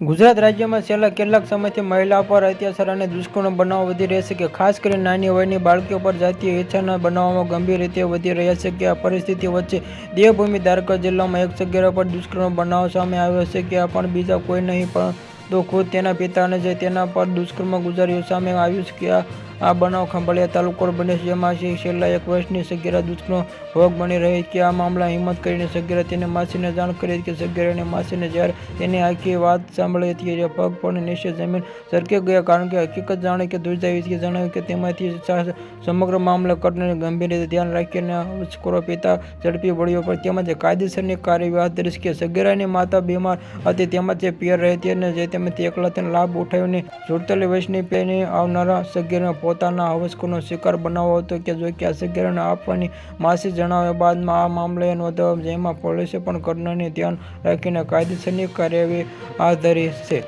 ગુજરાત રાજ્યમાં છેલ્લા કેટલાક સમયથી મહિલા પર અત્યાચાર અને દુષ્કર્મ બનાવો વધી રહ્યા છે કે ખાસ કરીને નાની વયની બાળકીઓ પર જાતીય હિંસાના બનાવોમાં ગંભીર રીતે વધી રહ્યા છે કે આ પરિસ્થિતિ વચ્ચે દેવભૂમિ દ્વારકા જિલ્લામાં એક સગીરા પર દુષ્કર્મ બનાવ સામે આવ્યો છે કે આ પણ બીજા કોઈ નહીં, પણ તો ખુદ તેના પિતાને જે તેના પર દુષ્કર્મ ગુજાર્યું સામે આવ્યું છે કે આ આ બનાવ ખંભાળિયા તાલુકો બને છે જેમાં છે. છેલ્લા એક વર્ષની સગીરા દૂધનો ભોગ બની રહી કે આ મામલા હિંમત કરીને સગીરા તેને માસીને જાણ કરી કે સગીરાની માસીને જ્યારે તેની આખી વાત સાંભળી હતી, જે પગ પણ નીચે જમીન સરકી ગયા કારણ કે હકીકત જાણે કે દુર્જાવી જણાવ્યું કે તેમાંથી સમગ્ર મામલે કટને ગંભીર રીતે ધ્યાન રાખીને ઉચકોરો પિતા ઝડપી વળ્યો પણ તેમજ કાયદેસરની કાર્યવાહી હાથ ધરી છે કે સગીરાની માતા બીમાર હતી. તેમજ પિયર રહેતી અને જે તેમાંથી એકલા તેને લાભ ઉઠાવીને સુડતાલીસ વર્ષની પેની આવનારા સગીરને પોતાના હવસકોનો શિકાર બનાવો હતો કે જો કે સગીરાને આપવાની માસી જણાવ્યા બાદમાં આ મામલે નોંધાવ્યો જેમાં પોલીસે પણ ઘટનાને ધ્યાન રાખીને કાયદેસરની કાર્યવાહી હાથ ધરી છે.